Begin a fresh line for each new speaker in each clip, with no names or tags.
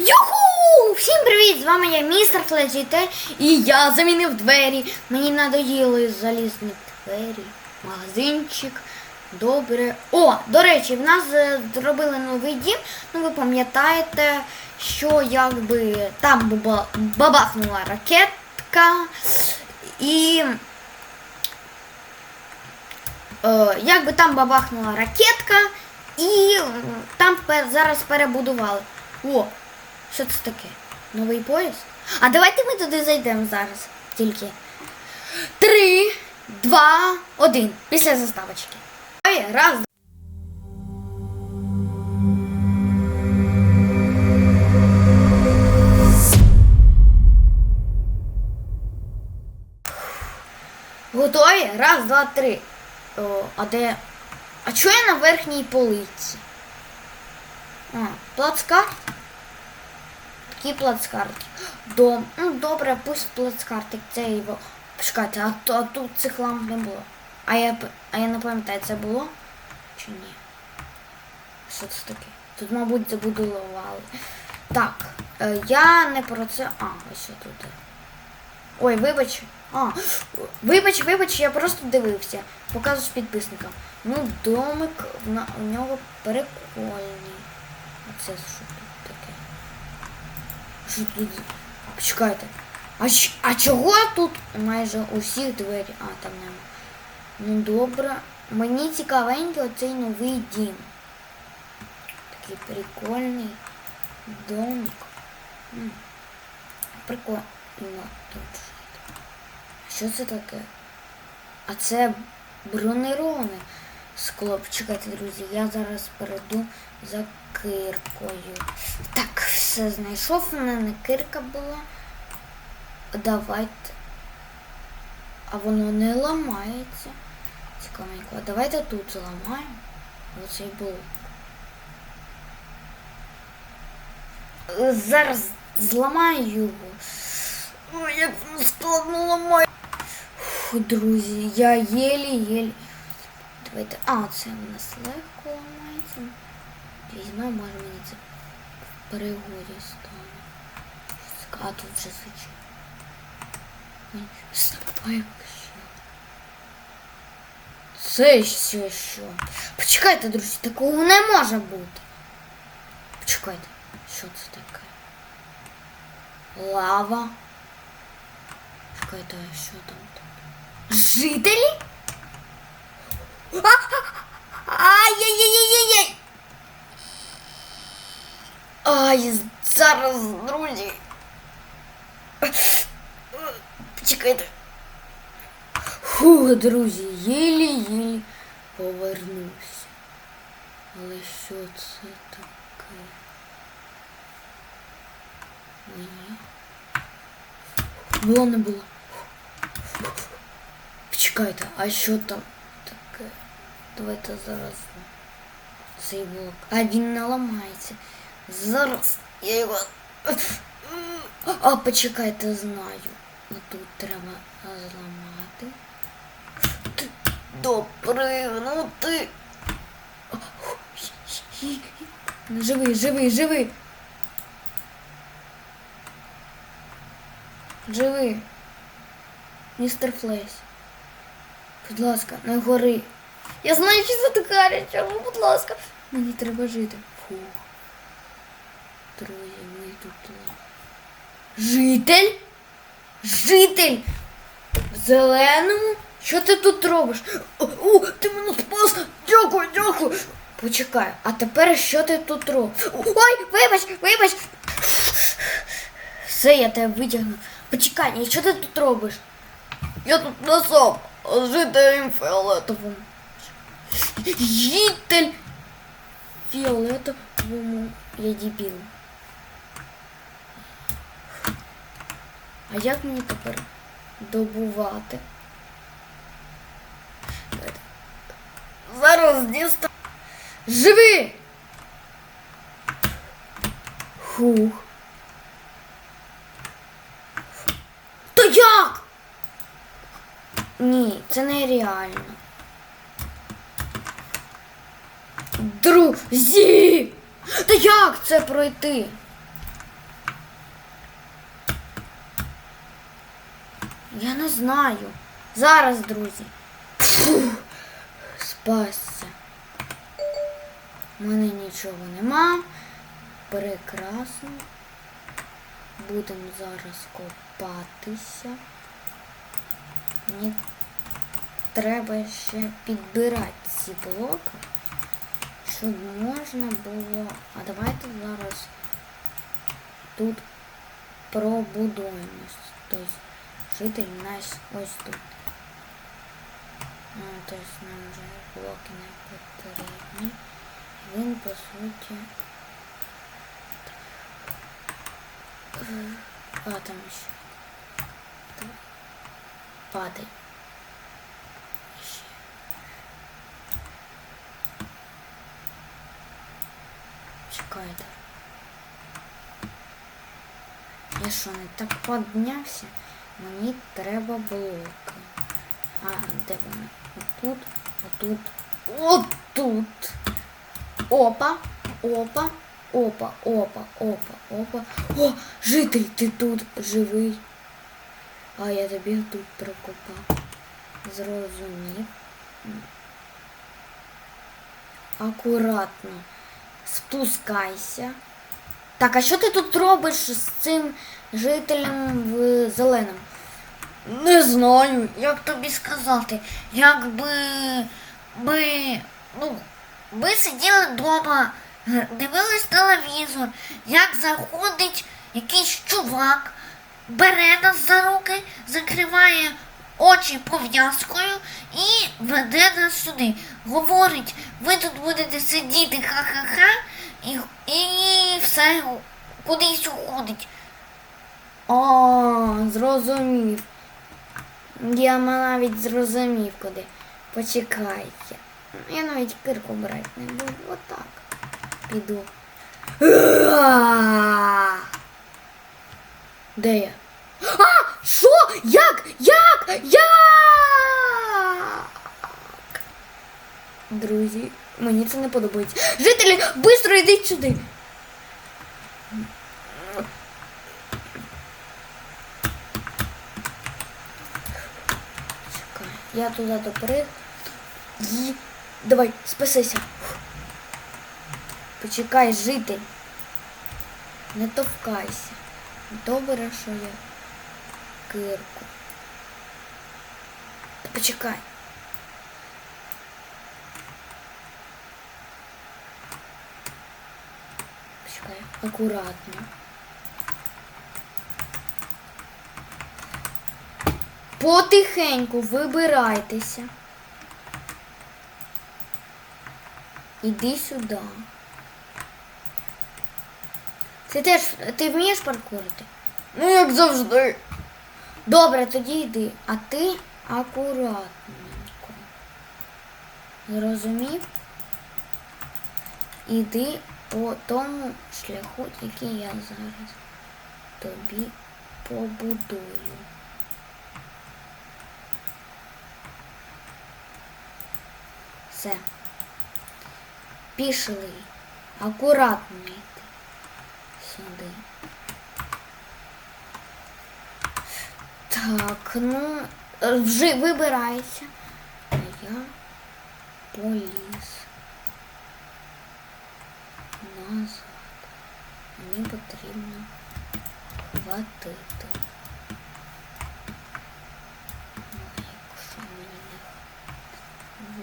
Юху! Всім привіт! З вами я містер Фледжіте і я замінив двері. Мені надоїли залізні двері, магазинчик. Добре. О, до речі, в нас е, зробили новий дім. Ну ви пам'ятаєте, що якби там буба- бабахнула ракетка і. Е, якби там бабахнула ракетка, і там зараз перебудували. О, що це таке? Новий пояс? А давайте ми туди зайдемо зараз. Тільки. Три, два, один. Після заставочки. Раз. Готові? Раз, два, три. О, а де. А чого я на верхній полиці? А, плацкарт? Такі плацкарти. Дом. Ну, добре, пусть плацкартик. Це його. Почекайте, а, то- а тут цих ламп не було. А я, а я не пам'ятаю, це було? Чи ні? Що це таке? Тут, мабуть, забудували. Так, е, я не про це. А, ось тут. Ой, вибач. А, вибач, вибач, я просто дивився. Показуєш підписникам. Ну, домик у нього прикольний. А це що тут таке? Почекайте. А, а чого тут майже у всіх двері? А, там нема. Ну добре. Мені цікавенький оцей новий дім. Такий прикольний домик. Прикольно тут. Що це таке? А це бронироване скло. Чекайте, друзі, я зараз перейду за киркою. Так, все знайшов. У мене кирка була. Давайте. А воно не ламається. Цікавенько. Давайте тут зламаємо. Оцей блок. Е, Зараз зламаю його. Ой, як воно складно ламає. Фу, друзі, я єлі-єлі. Давайте. А, це в нас легко ламається. Візьмемо, може мені це перегоді стане. А тут вже що? Це ще що? Почекайте, друзі, такого не може бути. Почекайте, що це таке? Лава. Чекайте, а що там? Жителі? Ай-яй-яй-яй-яй! Ай, зараз, друзі. Почекайте. Фу, друзі, єлі-єлі повернувся. Але що це таке? Ні. Було не було. Почекайте, а що там таке? Давайте зараз цей блок. А він не ламається. Зараз я його. А, почекайте, знаю. Тут треба зламати. Допригнути. Живий, живий, живий. Живий. Містер Флейс. Будь ласка, не гори. Я знаю, що це так гаряче, але будь ласка. Мені треба жити. Фу. Друзі, ми тут. Житель? Житель! В зеленому? Що ти тут робиш? О, о, ти мене спас! Дякую, дякую! Почекай, а тепер що ти тут робиш? Ой, вибач, вибач! Все, я тебе витягну. Почекай, що ти тут робиш? Я тут насам, а жителем фіолетовим. Житель фіолетовому я дебіл. А як мені тепер добувати? Зараз діста. Живи! Хух. То як? Ні, це нереально. Друзі! Та як це пройти? Я не знаю. Зараз, друзі. Спасся. У мене нічого нема. Прекрасно. Будемо зараз копатися. Мені треба ще підбирати ці блоки, щоб можна було. А давайте зараз тут пробудуємось. Тобто житель наш ось тут. Ну, тобто нам вже блоки не потрібні. Він по суті. Е, А там ще. Падай. Чекайте. Я що, не так піднявся? Мені треба блоки. А, де вони? Отут, отут, отут. Опа, опа, опа, опа, опа, опа. О, житель, ти тут живий. А я тобі тут прокопав. Зрозумів. Акуратно. Спускайся. Так, а що ти тут робиш з цим жителем в зеленому? Не знаю, як тобі сказати. Якби ми, ну, ми сиділи вдома, дивились телевізор, як заходить якийсь чувак, бере нас за руки, закриває очі пов'язкою і веде нас сюди. Говорить, ви тут будете сидіти ха-ха-ха, і, і все кудись уходить. О, зрозумів. Я навіть зрозумів куди. Почекайте. Я навіть кирку брати не буду. Отак. Піду. Де я? А! Що? Як? Як? Як? Друзі, мені це не подобається. Жителі, швидко йдіть сюди. Я туди доприг. І... Давай, спасися. Почекай, житель. Не товкайся. Добре, що я кирку. Почекай. Почекай, акуратно. Потихеньку вибирайтеся. Іди сюди. Ти теж ти вмієш паркурити? Ну, як завжди. Добре, тоді йди. А ти акуратненько. Зрозумів? Іди по тому шляху, який я зараз тобі побудую. Все. Пішли. Акуратно йти. Сюди. Так, ну, вже вибирайся. А я поліз. Назад. Мені потрібно хватити. Ну, якщо мені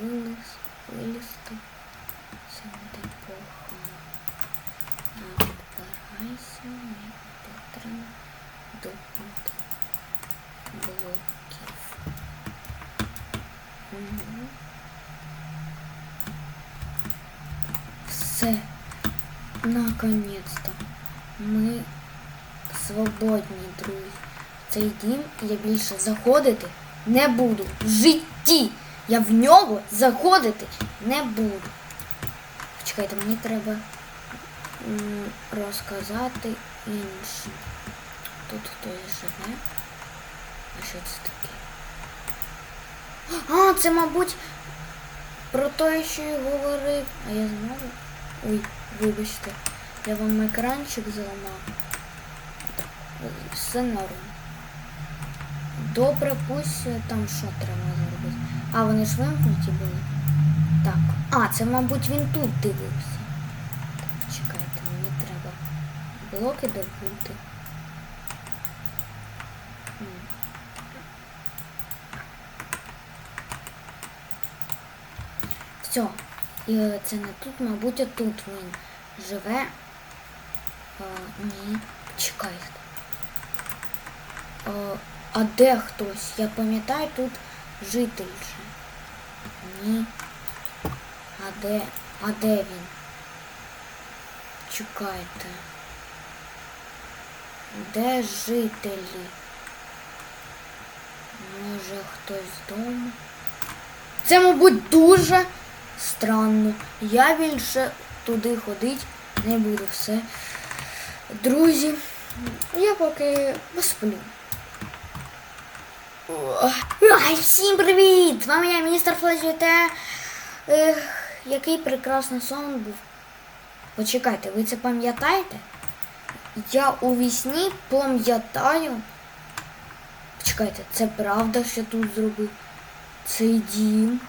не виліз, вилізти, це буде погано. А відбирайся, мені потрібно добути блоків. Все. Наконец-то. Ми свободні, друзі. В Цей дім я більше заходити не буду. В житті. Я в нього заходити не буду. Чекайте, мені треба розказати інше. Тут хтось живе. А що це таке? А, це, мабуть, про те, що я говорив. А я знову. Ой, вибачте. Я вам екранчик зламав. Так, Все норм. Добре, пусть е, там що треба. А, вони ж вимкнуті були. Так. А, це, мабуть, він тут дивився. Так, чекайте, мені треба блоки добути. Все. І е, це не тут, мабуть, а тут він живе. А, ні, чекайте. А, а де хтось? Я пам'ятаю, тут житель же. Ні. А де? А де він? Чекайте. Де жителі? Може хтось вдома? Це, мабуть, дуже странно. Я більше туди ходити не буду все. Друзі, я поки посплю. Ай, всім привіт! З вами я, містер Флажіте. Ех, який прекрасний сон був. Почекайте, ви це пам'ятаєте? Я у вісні пам'ятаю. Почекайте, це правда, що тут зробив? Цей дім.